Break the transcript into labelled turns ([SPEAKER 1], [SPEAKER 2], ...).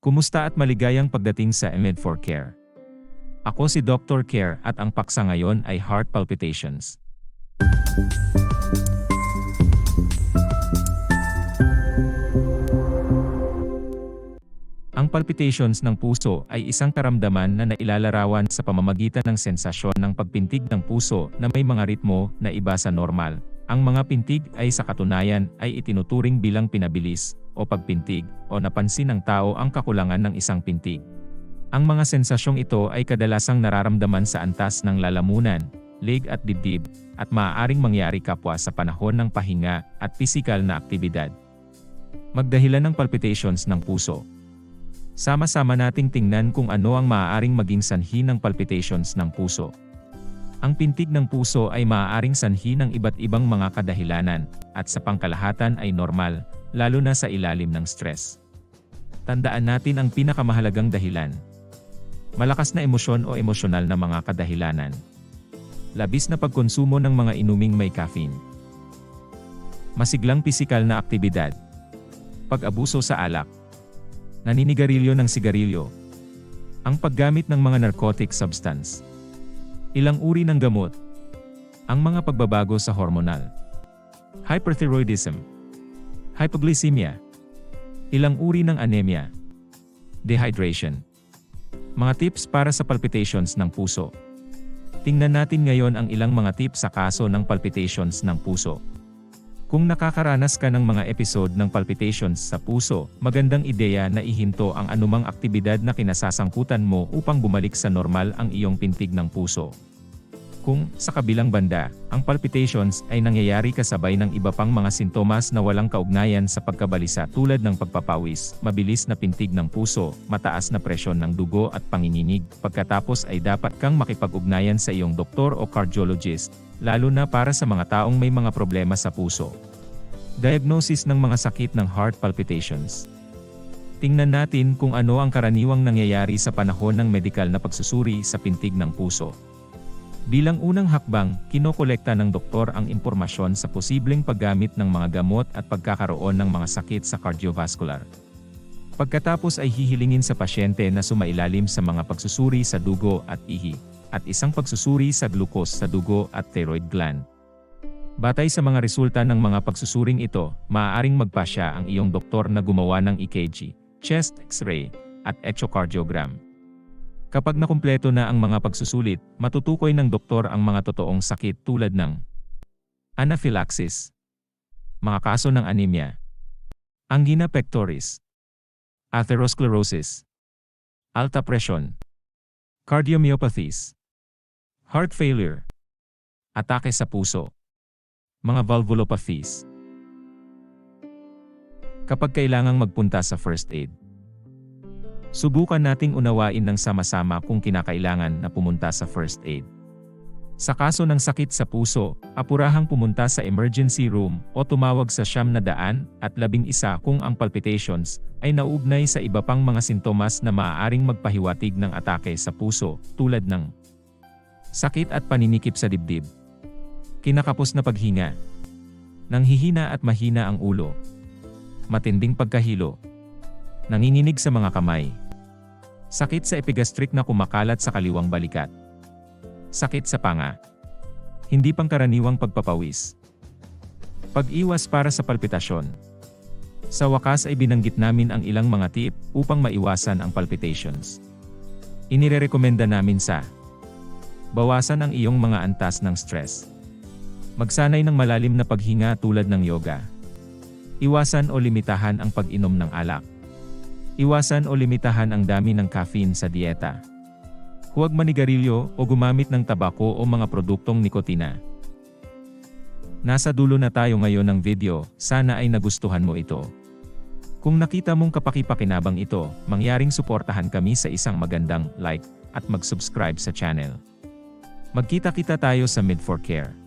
[SPEAKER 1] Kumusta at maligayang pagdating sa Med4 Care. Ako si Dr. Care at ang paksa ngayon ay heart palpitations. Ang palpitations ng puso ay isang karamdaman na nailalarawan sa pamamagitan ng sensasyon ng pagpintig ng puso na may mga ritmo na iba sa normal. Ang mga pintig ay sa katunayan ay itinuturing bilang pinabilis o pagpintig o napansin ng tao ang kakulangan ng isang pintig. Ang mga sensasyong ito ay kadalasang nararamdaman sa antas ng lalamunan, leg at dibdib, at maaaring mangyari kapwa sa panahon ng pahinga at pisikal na aktibidad. Magdahilan ng palpitations ng puso. Sama-sama nating tingnan kung ano ang maaaring maging sanhi ng palpitations ng puso. Ang pintig ng puso ay maaaring sanhi ng iba't ibang mga kadahilanan, at sa pangkalahatan ay normal, lalo na sa ilalim ng stress. Tandaan natin ang pinakamahalagang dahilan. Malakas na emosyon o emosyonal na mga kadahilanan. Labis na pagkonsumo ng mga inuming may caffeine. Masiglang pisikal na aktibidad. Pag-abuso sa alak. Naninigarilyo ng sigarilyo. Ang paggamit ng mga narcotic substance. Ilang uri ng gamot. Ang mga pagbabago sa hormonal. Hyperthyroidism. Hypoglycemia. Ilang uri ng anemia. Dehydration. Mga tips para sa palpitations ng puso. Tingnan natin ngayon ang ilang mga tips sa kaso ng palpitations ng puso. Kung nakakaranas ka ng mga episode ng palpitations sa puso, magandang ideya na ihinto ang anumang aktibidad na kinasasangkutan mo upang bumalik sa normal ang iyong pintig ng puso. Kung, sa kabilang banda, ang palpitations ay nangyayari kasabay ng iba pang mga sintomas na walang kaugnayan sa pagkabalisa tulad ng pagpapawis, mabilis na pintig ng puso, mataas na presyon ng dugo at panginginig, pagkatapos ay dapat kang makipag-ugnayan sa iyong doktor o cardiologist, lalo na para sa mga taong may mga problema sa puso. Diagnosis ng mga sakit ng heart palpitations. Tingnan natin kung ano ang karaniwang nangyayari sa panahon ng medikal na pagsusuri sa pintig ng puso. Bilang unang hakbang, kinokolekta ng doktor ang impormasyon sa posibleng paggamit ng mga gamot at pagkakaroon ng mga sakit sa cardiovascular. Pagkatapos ay hihilingin sa pasyente na sumailalim sa mga pagsusuri sa dugo at ihi, at isang pagsusuri sa glucose sa dugo at thyroid gland. Batay sa mga resulta ng mga pagsusuring ito, maaaring magpasya ang iyong doktor na gumawa ng EKG, chest x-ray, at echocardiogram. Kapag nakumpleto na ang mga pagsusulit, matutukoy ng doktor ang mga totoong sakit tulad ng anaphylaxis, mga kaso ng anemia, angina pectoris, atherosclerosis, alta presyon, cardiomyopathies, heart failure, atake sa puso, mga valvulopathies. Kapag kailangang magpunta sa first aid, Subukan nating unawain ng sama-sama kung kinakailangan na pumunta sa first aid. Sa kaso ng sakit sa puso, apurahang pumunta sa emergency room o tumawag sa siyam na daan at labing isa kung ang palpitations ay naugnay sa iba pang mga sintomas na maaaring magpahiwatig ng atake sa puso tulad ng sakit at paninikip sa dibdib, kinakapos na paghinga, nanghihina at mahina ang ulo, matinding pagkahilo, nanginginig sa mga kamay. Sakit sa epigastric na kumakalat sa kaliwang balikat. Sakit sa panga. Hindi pangkaraniwang pagpapawis. Pag-iwas para sa palpitasyon. Sa wakas ay binanggit namin ang ilang mga tip upang maiwasan ang palpitations. Inirerekomenda namin sa Bawasan ang iyong mga antas ng stress. Magsanay ng malalim na paghinga tulad ng yoga. Iwasan o limitahan ang pag-inom ng alak. Iwasan o limitahan ang dami ng caffeine sa dieta. Huwag manigarilyo o gumamit ng tabako o mga produktong nikotina. Nasa dulo na tayo ngayon ng video, sana ay nagustuhan mo ito. Kung nakita mong kapakipakinabang ito, mangyaring suportahan kami sa isang magandang like at mag-subscribe sa channel. Magkita-kita tayo sa Mid4Care.